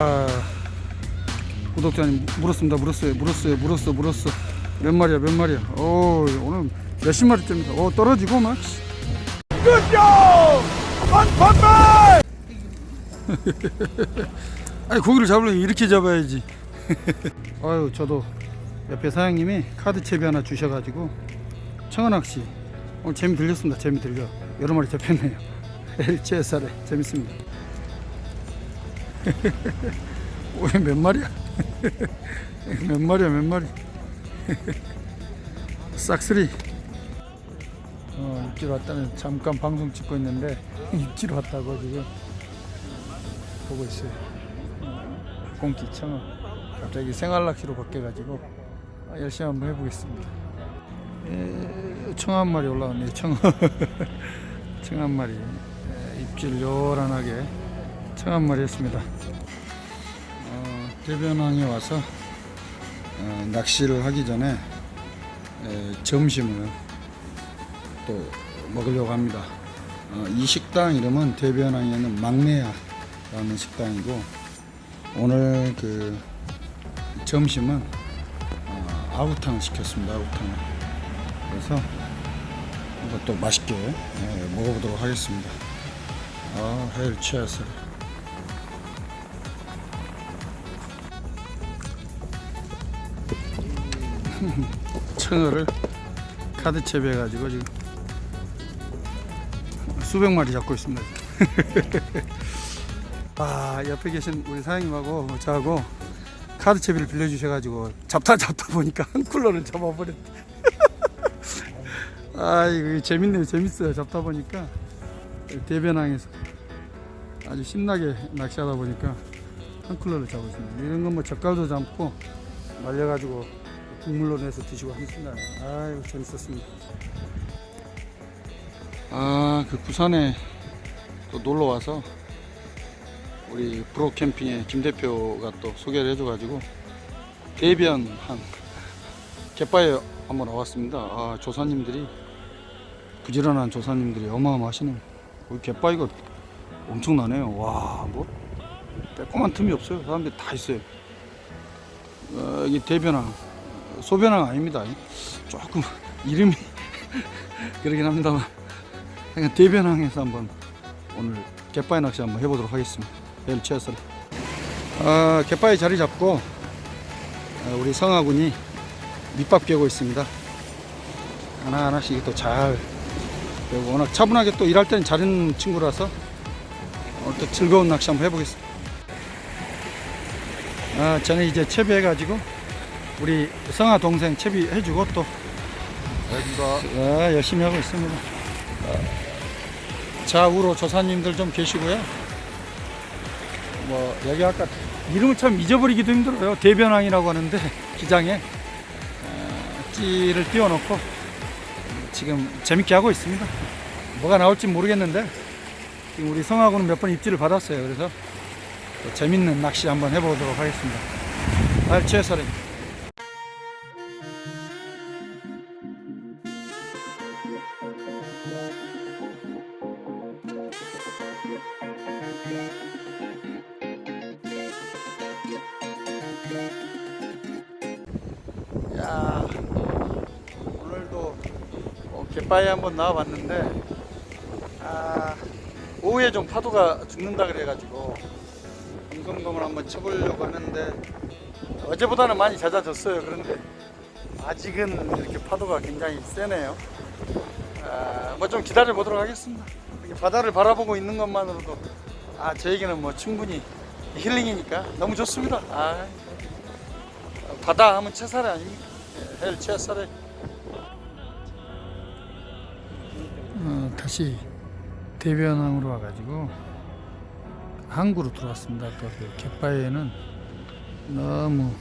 아, 구독자님 물었습니다. 물었어요. 물었어요. 물었어. 물었어. 몇 마리야? 몇 마리야? 오, 오늘 몇십 마리째입니다. 오, 떨어지고 막. 아니 고기를 잡으려면 이렇게 잡아야지. 아유 저도 옆에 사장님이 카드 채비 하나 주셔가지고 청어낚시 오늘 재미 들렸습니다. 재미 들려. 여러 마리 잡혔네요. LCSR에 재밌습니다. 오이 몇 마리야? 몇 마리야 몇 마리? 싹쓸이. 어 입질 왔다는 잠깐 방송 찍고 있는데 입질 왔다고 지금 보고 있어요. 공기 청어 갑자기 생활 낚시로 바뀌어가지고 아, 열심히 한번 해보겠습니다. 에, 청어 한 마리 올라왔네요. 청어 청어 한 마리 에, 입질 요란하게 청어 한 마리 했습니다. 어, 대변항에 와서 어, 낚시를 하기 전에 에, 점심을 또 먹으려고 합니다. 어, 이 식당 이름은 대변항에 있는 막내야라는 식당이고 오늘 그 점심은 어, 아구탕 시켰습니다. 아구탕. 그래서 이것도 맛있게 예, 먹어보도록 하겠습니다. 아, 헬 취했어 청어를 카드 채비해 가지고 지금 수백 마리 잡고 있습니다. 아 옆에 계신 우리 사장님하고 저하고 카드 채비를 빌려주셔가지고 잡다 잡다 보니까 한 쿨러를 잡아버렸. 아 이거 재밌네요, 재밌어요. 잡다 보니까 대변항에서 아주 신나게 낚시하다 보니까 한 쿨러를 잡았습니다. 이런 건 뭐 젓갈도 잡고 말려가지고 국물로 내서 드시고 하겠습니다. 아이고 재밌었습니다. 아 그 부산에 또 놀러 와서 우리 브로 캠핑의 김 대표가 또 소개를 해줘가지고 대변항 갯바에 한번 와봤습니다. 아 조사님들이 부지런한 조사님들이 어마어마하시네요. 우리 갯바위가 엄청나네요. 와 뭐 빼꼼한 틈이 없어요. 사람들이 다 있어요. 어, 여기 대변항 소변항 아닙니다. 조금 이름이 그러긴 합니다만 그냥 대변항에서 한번 오늘 갯바위 낚시 한번 해보도록 하겠습니다. 내일 채웠어요. 아, 갯바위 자리 잡고 아, 우리 성하군이 밑밥 깨고 있습니다. 하나 하나씩 또 잘 그리고 워낙 차분하게 또 일할 때는 잘하는 친구라서 오늘 또 즐거운 낚시 한번 해보겠습니다. 아, 저는 이제 채비해가지고 우리 성아 동생 채비 해주고 또 아, 열심히 하고 있습니다. 좌우로 조사님들 좀 계시고요. 뭐 여기 아까 이름을 참 잊어버리기도 힘들어요. 대변항이라고 하는데 기장에 어, 찌를 띄워놓고 지금 재밌게 하고 있습니다. 뭐가 나올지 모르겠는데 우리 성하고는 몇 번 입질을 받았어요. 그래서 또 재밌는 낚시 한번 해보도록 하겠습니다. 아, 최설입니다. 갯바위 한번 나와봤는데 아, 오후에 좀 파도가 죽는다 그래가지고 감성돔을 한번 쳐보려고 하는데 어제보다는 많이 잦아졌어요. 그런데 아직은 이렇게 파도가 굉장히 세네요. 아, 뭐좀 기다려 보도록 하겠습니다. 바다를 바라보고 있는 것만으로도 아 저에게는 뭐 충분히 힐링이니까 너무 좋습니다. 아, 바다 하면 채살이 아닙니까? 예, 헬 채살에 어, 다시 대변항으로 와가지고 항구로 들어왔습니다. 그 갯바위에는 너무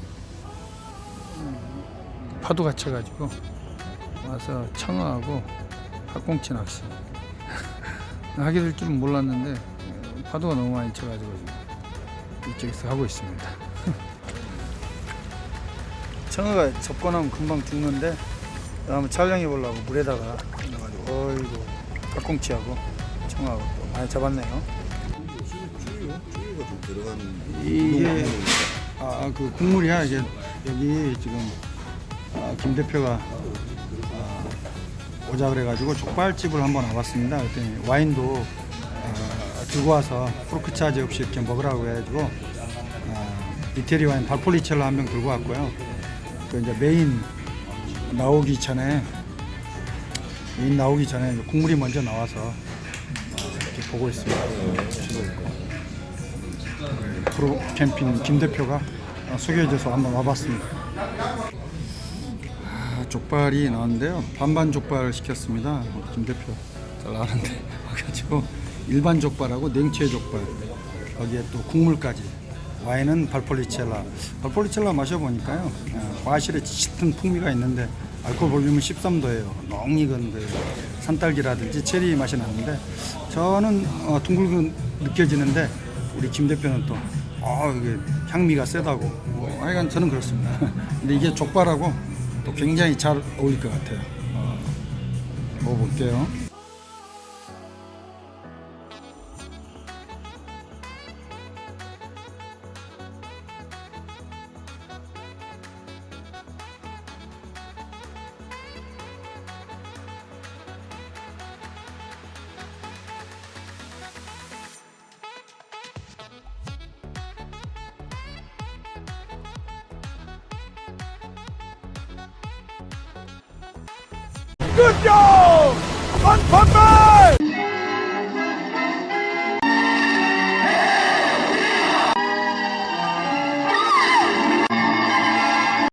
음, 파도가 쳐가지고 와서 청어하고 학꽁치 낚시 하게 될 줄은 몰랐는데 어, 파도가 너무 많이 쳐가지고 이쪽에서 하고 있습니다. 청어가 접근하면 금방 죽는데 한번 촬영해 보려고 물에다가 넣 어이구 학꽁치하고 청어하고 또 많이 잡았네요. 좀 들어가 이게 아 그 국물이야 이게 여기 지금 아, 김 대표가 아, 오자 그래가지고 족발집을 한번 와봤습니다. 그랬더니 와인도 아, 들고 와서 프로크 차지 없이 이렇게 먹으라고 해가지고 아, 이태리 와인 발폴리첼로 한 병 들고 왔고요. 그 이제 메인 나오기 전에 메인 나오기 전에 국물이 먼저 나와서 어, 이렇게 보고 있습니다. 프로 캠핑 김 대표가 어, 소개해줘서 한번 와봤습니다. 아, 족발이 나왔는데요. 반반 족발 시켰습니다. 김 대표 잘 나가는데 와가지고 일반 족발하고 냉채 족발 거기에 또 국물까지 와인은 발폴리첼라 발폴리첼라 마셔보니까요 어, 과실에 짙은 풍미가 있는데 알코올 볼륨은 13도예요. 너무 익은 그 산딸기라든지 체리 맛이 나는데 저는 어, 둥글게 느껴지는데 우리 김 대표는 또 어, 이게 향미가 세다고. 뭐, 하여간 저는 그렇습니다. 근데 이게 족발하고 또 굉장히 잘 어울릴 것 같아요. 어, 먹어볼게요 Good job! One!